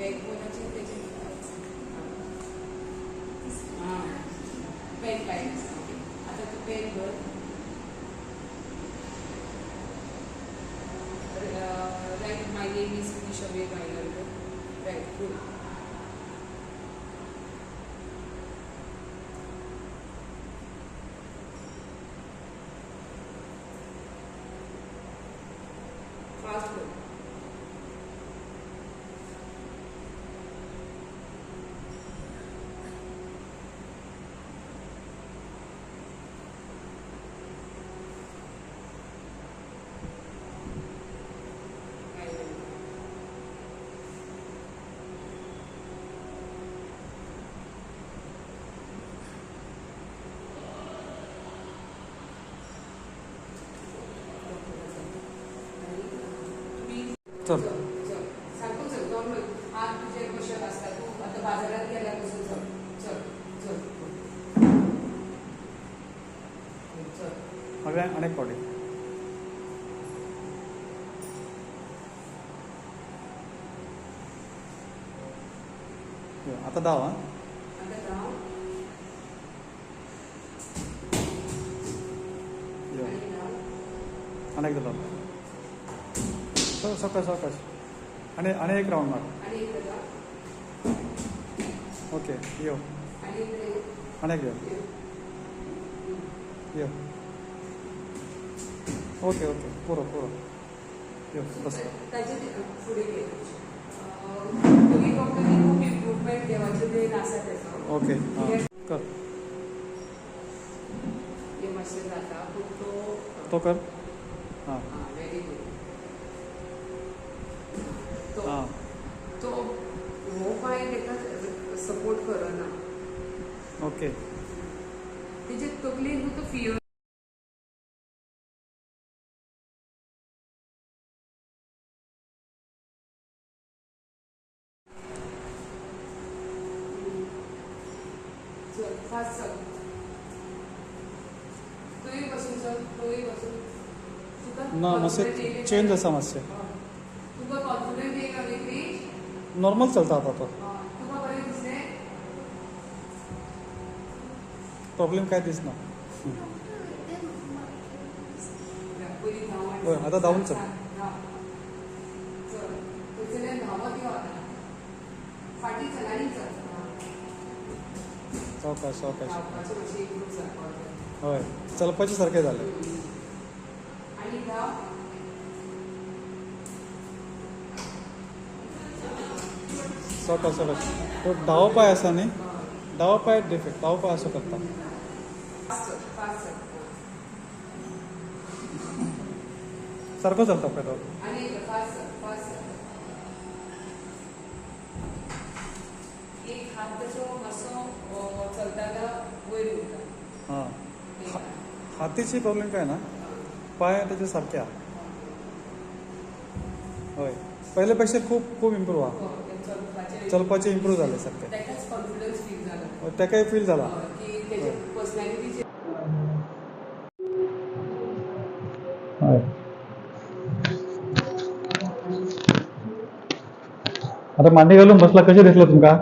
Okay. चल हवे अनेक पावडे आता दावा आता जाऊ आणि नाव अनेक दिला सकाळ सकाळ आणि आणि एक राऊंड मार. ओके यो आणि इकडे ये. Okay okay. पुरं पुरं. यो बस. त्याच्या ते- पुढे घे अं, तुम्ही फक्त ते खूप इम्प्रुव्हमेंट देवाचे ते नासा त्याचं ओके हां कर हे मस्त जाता खूप तो तो कर हां हां व्हेरी गुड तो हां तो हो पाय तेका सपोर्ट करना ओके. तेजे तकली तो चल फास्ट चल. तूंय बसून चल तूंय बसून. तुका ना मातशें चेंज? आसा मातशें. तुका कॉन्फिडंट नॉर्मल चलता आता तो हय. तुका बरें दिसलें प्रॉब्लेम काय दिसना पयलीं आता आनी हय, आतां चल. धांव. चल सावकाश सावकाश हय चलपाचे सारकें जालें आनी धांव सावकाश सावकाश तो दावो पांय न्ही दावो पांय डिफेक्ट दावो पांय असो करता सारको चलता उरता हां हातीची प्रॉब्लेम काय ना पांय त्याचे सारके आहा हय पयले पेक्षा खूब खूब इम्प्रूव आहा हो, चलपाचें चलपाचें इम्प्रूव जालें सारकें ताकाच कॉन्फिडन्स हय, तेकाय फील हय. आता मांडी घालून बसला कशें दिसलें तुमकां?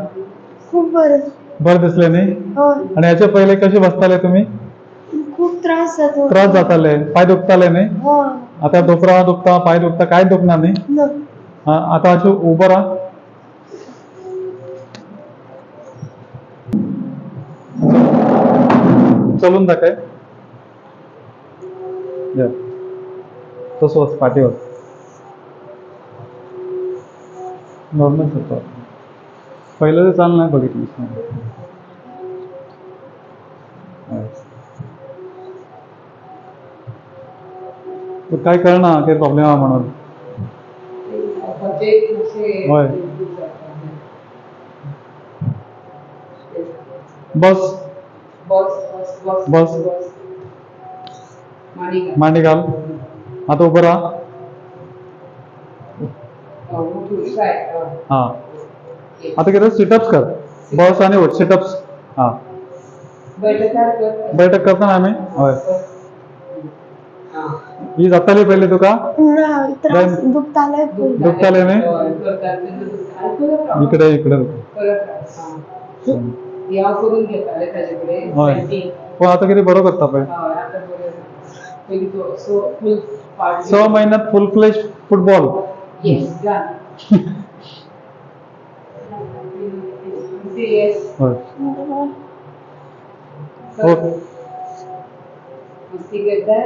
खूप बरं. बरें दिसलें न्ही? आणि याच्या पहिले कसे बसताले तुम्ही? खूप त्रास जातो त्रास जाताले पाय दुखताले न्ही? हो आता डोकरा दुखता पाय दुखता काय दुखणार नाही? न हा, आता अशी उभं राहा. चलून दाखय या. तसं बस पाठीवर नॉर्मल होतं. पहिलं तर चाल नाही बघितलीस नाही काय काही प्रॉब्लेम आहे म्हणून. होय. बस. बस. बस माडी घाल. आता उभं राहा हा. आता किती सिटअप्स कर बस आणि उठ सिटअप्स हा बैठक करताना आम्ही होय हा. ही जाताली पहिले तुका दुखताले राहा. इकडे इकडे. हा. होय. पेंटिंग. पण आता किती बरं करता पळय हय, आता बरें. पयलीं तो सो फूल पार्ट स महिन्यात फुल flesh football Yes, got it. Say yes. होय ओके मस्ती करताय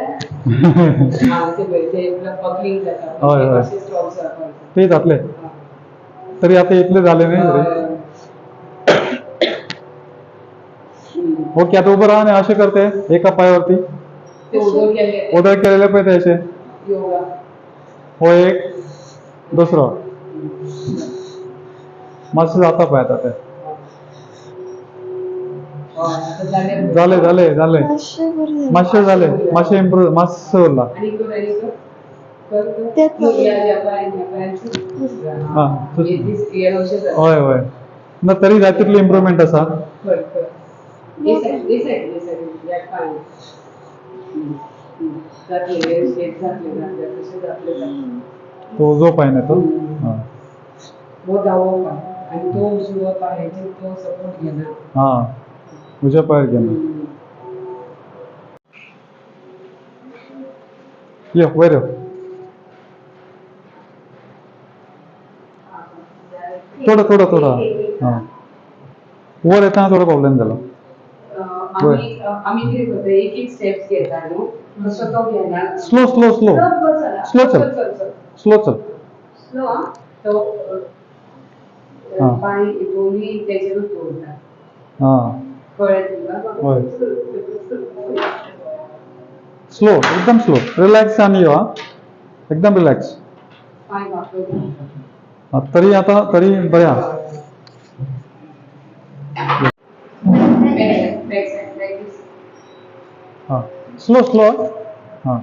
आमचे बैठे बकलिंग जातात होय, होय. असे स्टॉप्स आपण ते जातले तरी आता इथले झाले नाही तरी. ओके आता उभं राहा आणि असे करते एका पायावरती. ते उदर केले उदर केलेले असे. योगा. हो एक दुसरं. मस्त जाता पाय आता ते. आता झाले. झाले झाले बरं झाले. मातशे झाले. मातशे इम्प्रूव्ह मातशे उरला. पाय. हा हे. होय होय. ना तरी जातीतली इम्प्रूव्हमेंट असा. घातले घातले घातले घातले. तो जो पाय ना तो हा. वो डावा पाय आणि तो उजवा पाय आहे तो सपोर्ट घेणार. हा. उजव्या पायावर घे ना ये वैर. थोडं थोडं थोडं. हा. वर येताना थोडा प्रॉब्लेम झाला. आम्ही अं, आम्ही काय करतो एक एक स्टेप्स घेतात नो तसं तो घेणार. स्लो स्लो स्लो बस झाला. Slow चल. चल चल स्लो चल. स्लो हा? तो हा. अं, पाय दोन्ही त्याच्यावर तोडतात. हा. कळत तुला? होय. स्लो एकदम स्लो रिलॅक्स आणि हा. एकदम रिलॅक्स पाय वापरतो तरी आता तरी बऱ्या. बॅक स्लो स्लो हा.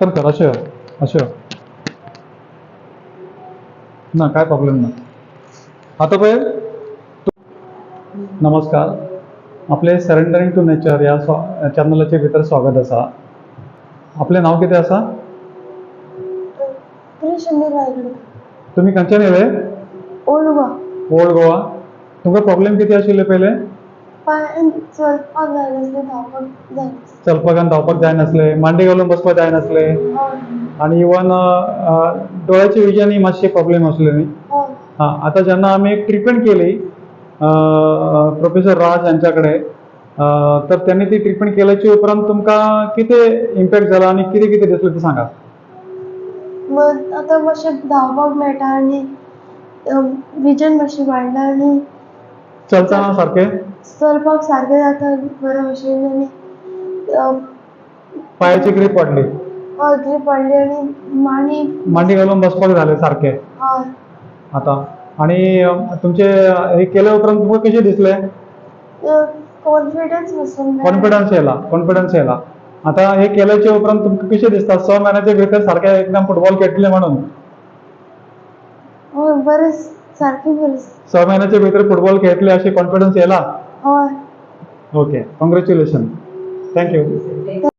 कर कर असे असे ना काय प्रॉब्लेम ना आता पळय नमस्कार. आपले सरेंडरिंग टू नेचर या स्वा चॅनलाचे भितर स्वागत असा. आपले नाव किती रायगड. तुम्ही खंयच्यान येले? ओळवा. ओल्ड गोवा तुमका प्रॉब्लेम किती आशिल्ले पहिले? पायान चलपाक जाय नासलें धांवपाक जाय चलपाक आनी धांवपाक जाय नासले. मांडी घालून बसपाक जाय नासले हय आणि इवन डोळ्याच्या विजयानी मातशे प्रॉब्लेम असले न्ही. हय हा आता जेन्ना आमी एक ट्रिटमेंट केली प्रोफेसर राज यांच्याकडे तर त्यांनी ती ट्रीटमेंट केल्याच्या उपरांत तुमकां कितें इम्पॅक्ट जाला आनी कितें कितें दिसलें ते सांगा. मग आतां मातशें धांवपाक मेळटा आनी विजन मातशें वाडला आनी चलतना सारकें चलपाक सारकें जाता बरे भशेन आनी पांयाची ग्रीप वाडली अग्री पडली आनी मांडी मांडी घालून बसपाक जालें सारकें हय आता. आणि तुमचे हे केल्या उपरांत तुमकां कशें दिसलें? कॉन्फिडन्स बसून कॉन्फिडन्स येयला कॉन्फिडन्स येयला. आता हे केल्याच्या उपरांत तुमकां कशें दिसता? स म्हयन्याच्या भितर सारकें एकदम फुटबॉल खेळटले म्हणून. हय बरें सारकें बरें स महिन्याच्या भितर फुटबॉल खेळटले अशी कॉन्फिडन्स येयला. हय ओके कॉंग्रॅच्युलेशन थँक्यू